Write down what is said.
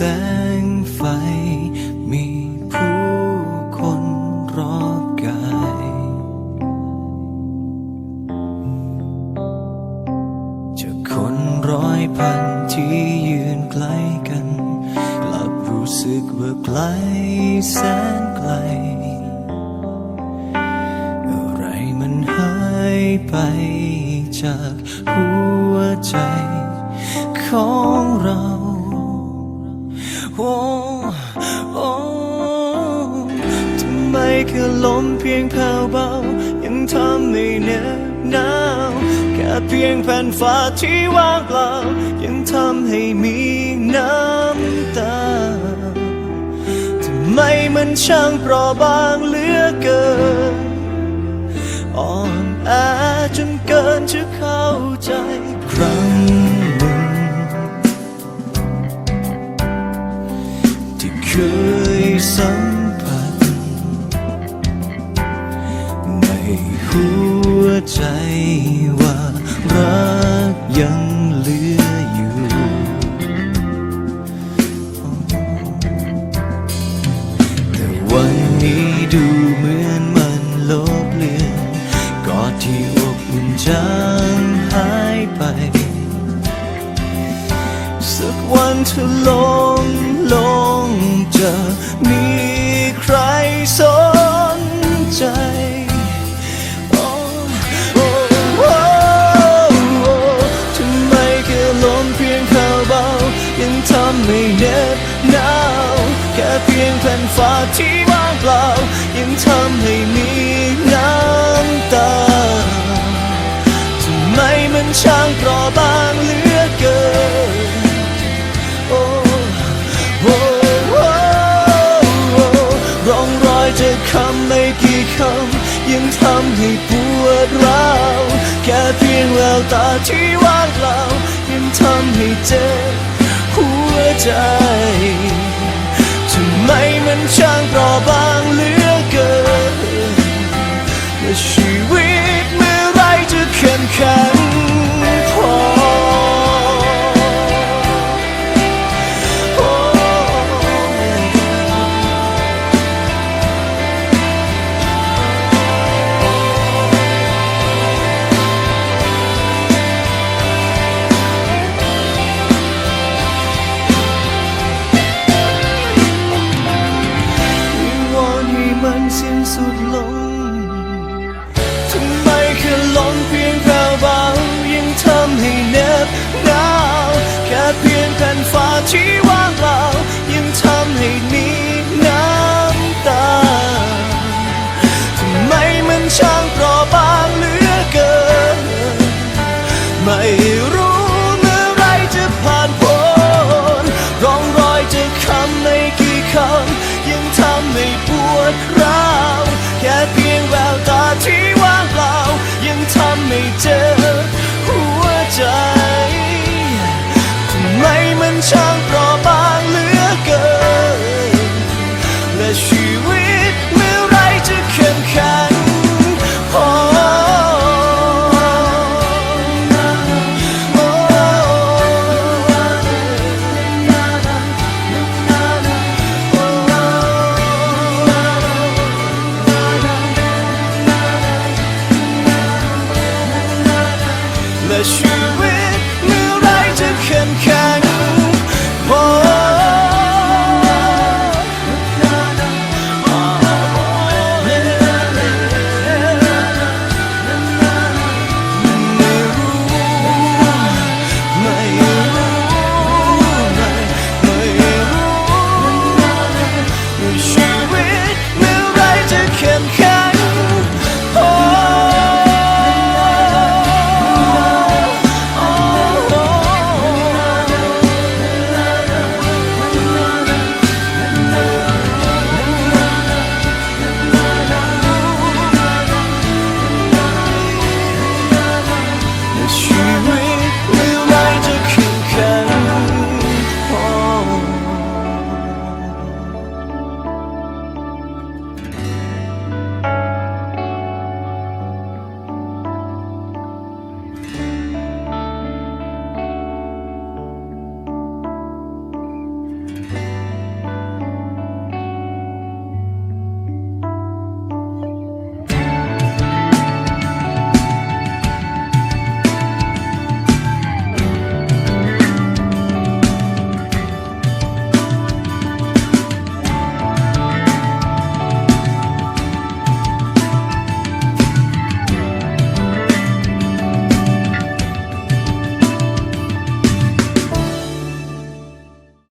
สงไฟ มีผู้คนรอบกาย จะคนร้อยพันที่ยืนใกล้กัน กลับรู้สึกว่าไกลแสนไกล อะไรมันหายไปจากหัวใจของเรา แค่ลมเพียงแผ่วเบา ยังทำให้เหน็บหนาวแค่เพียงแผ่นฟ้าที่ว่างเปล่า ยังทำให้มีน้ำตาทำไมมันช่างเปราะบางเหลือเกินอ่อนแอจนเกินจะเข้าใจครั้งหนึ่งที่เคยสั ในหัวใจว่ารักยังเหลืออยู่ แต่วันนี้ดูเหมือนมันลบเลือนกอดที่อบอุ่นจางหายไป สักวันเธอลงลงจะมีใครสน เพียงแผ่นฟ้าที่ว่างเปล่า ยังทำให้มีน้ำตาทำไมมันช่างเปราะบางเหลือเกินโอ้โอ้โอ้โอ้ร่องรอยจากคำไม่กี่คำยังทำให้ปวดร้าวแค่เพียงแววตาที่ว่างเปล่ายังทำให้เจ็บหัวใจ ที่ว่างเปล่ายังทำให้มีน้ำตาทำไมมันช่างเปราะบางเหลือเกิน ไม่รู้เมื่อไรจะผ่านพ้นร่องรอยจากคำไม่กี่คำยังทำให้ปวดร้าว แค่เพียงแววตาที่ว่างเปล่ายังทำให้เจ็บ ช่างเปราะบางเหลือเกิน และชีวิตเมื่อไรจะเข้มแข็งพอโอ้และชี